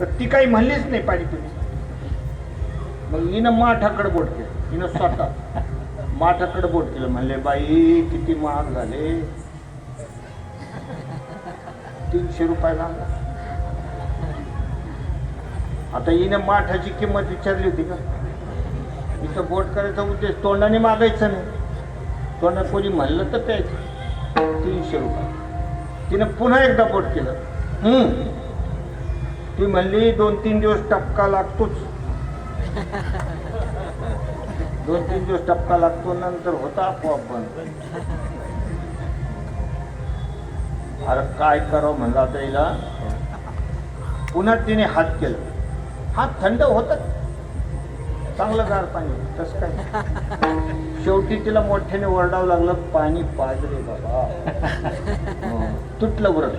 तर ती काही म्हणलीच नाही पाणी पिली मग हिनं माठाकडे बोट केलं. हिनं स्वतः माठाकडे बोट केलं. म्हणले बाई किती महाग झाले. तीनशे रुपयाला आणला. आता हिनं माठाची किंमत विचारली होती का? इथं बोट करायचा उद्देश तोंडाने मागायचं नाही. तोंडात कोणी म्हणलं तर प्यायचं तीनशे रुपये. तिनं पुन्हा एकदा बोट केलं. हम्म. ती म्हणली दोन तीन दिवस टपका लागतोच. दोन तीन दिवस टपका लागतो नंतर होता आपोआप बंद. अरे काय करावं म्हणलं आता हिला पुन्हा तिने हात केला. हात थंड होत चांगलं गार पाणी तसं काय? शेवटी तिला मोठ्याने ओरडावं लागलं पाणी पाज रे बाबा. तुटलं व्रत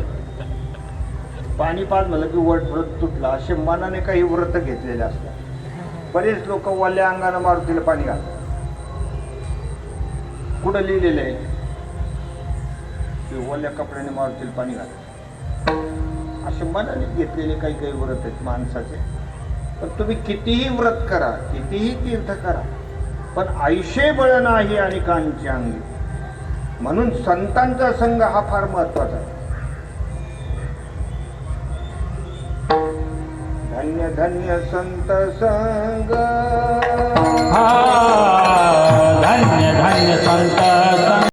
पाणी पाज झालं की वट व्रत तुटलं असे मनाने काही व्रत घेतलेले असतात. बरेच लोक वल्या अंगानं मारुतीला पाणी घालतात. कुठं लिहिलेलं आहे? की ओल्या कपड्याने मारुतीला पाणी घालतात. असे मनाने घेतलेले काही काही व्रत आहेत माणसाचे. पण तुम्ही कितीही व्रत करा कितीही तीर्थ करा पण आयुष्य बळ नाही आणि कांची अंगी. म्हणून संतांचा संघ हा फार महत्त्वाचा आहे. धन्य धन्य संत संग